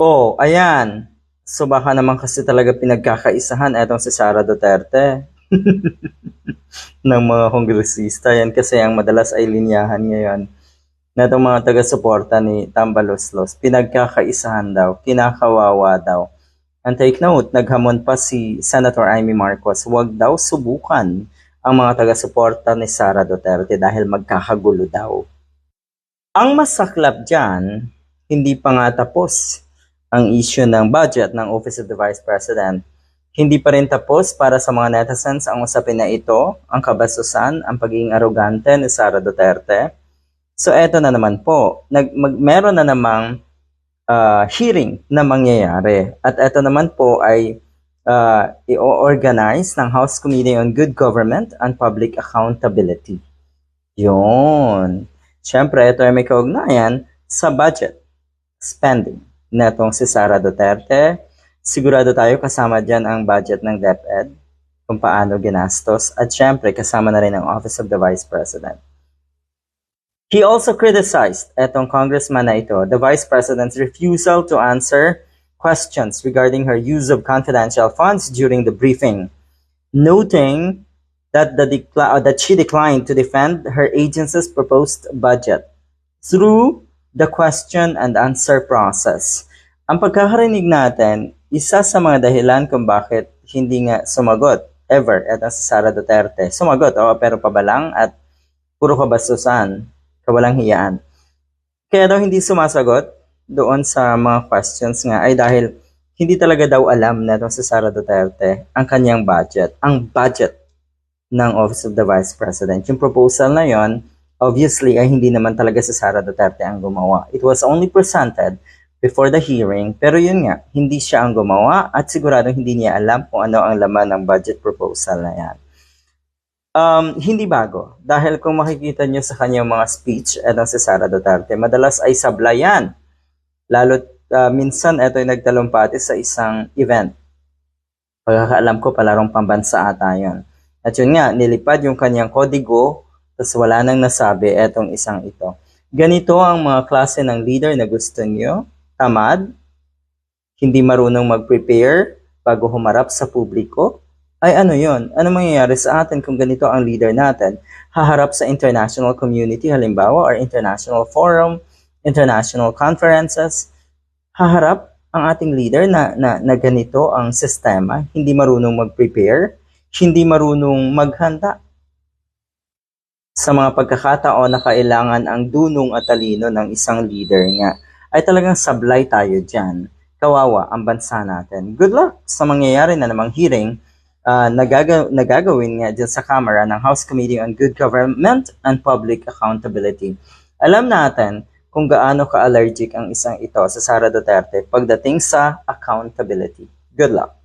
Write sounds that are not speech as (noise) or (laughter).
Oh, ayan. So baka naman kasi talaga pinagkakaisahan etong si Sara Duterte (laughs) ng mga kongresista. Yan kasi ang madalas ay linyahan ngayon na itong mga taga-suporta ni Tambaloslos. Pinagkakaisahan daw, kinakawawa daw. And take note, naghamon pa si Senator Amy Marcos, huwag daw subukan ang mga taga-suporta ni Sara Duterte dahil magkakagulo daw. Ang masaklap dyan, hindi pa nga tapos ang issue ng budget ng Office of the Vice President. Hindi pa rin tapos para sa mga netizens ang usapin na ito, ang kabastusan, ang pagiging arogante ni Sara Duterte. So eto na naman po, nag, mag, meron na namang ah, hearing na mangyayari. At eto naman po ay uh, i-organize ng House Committee on Good Government and Public Accountability. Yun. Siyempre, ito ay may kaugnayan sa budget spending netong si Sara Duterte. Sigurado tayo kasama dyan ang budget ng DepEd, kung paano ginastos, at syempre kasama na rin ang Office of the Vice President. He also criticized etong congressman na ito, the Vice President's refusal to answer questions regarding her use of confidential funds during the briefing, noting that, the decla- uh, that she declined to defend her agency's proposed budget through the question and answer process. Ang pagkakarinig natin, isa sa mga dahilan kung bakit hindi nga sumagot ever etong si Sara Duterte. Sumagot, oo, pero pabalang at puro kabastusan, kawalang hiyaan. Kaya daw hindi sumasagot doon sa mga questions nga ay dahil hindi talaga daw alam na itong si Sara Duterte ang kanyang budget, ang budget ng Office of the Vice President. Yung proposal na yon, obviously ay hindi naman talaga si Sara Duterte ang gumawa. It was only presented before the hearing, pero yun nga, hindi siya ang gumawa at sigurado hindi niya alam kung ano ang laman ng budget proposal na yan. Um, hindi bago. Dahil kung makikita nyo sa kanyang mga speech, etong si Sara Duterte, madalas ay sablayan. Lalo, uh, minsan ito ay nagtalumpati sa isang event. Pagkakaalam ko, palarong pambansa ata yun. At yun nga, nilipad yung kanyang kodigo, tapos wala nang nasabi etong isang ito. Ganito ang mga klase ng leader na gusto nyo. Tamad, hindi marunong mag-prepare bago humarap sa publiko, ay ano yon? Ano mangyayari sa atin kung ganito ang leader natin? Haharap sa international community, halimbawa, or international forum, international conferences, haharap ang ating leader na, na, na ganito ang sistema, hindi marunong mag-prepare, hindi marunong maghanda. Sa mga pagkakataon na kailangan ang dunong at talino ng isang leader nga, ay talagang sablay tayo dyan. Kawawa ang bansa natin. Good luck sa mangyayari na namang hearing uh, nagaga- nagagawin nga dyan sa Kamara ng House Committee on Good Government and Public Accountability. Alam natin kung gaano ka-allergic ang isang ito sa Sara Duterte pagdating sa accountability. Good luck!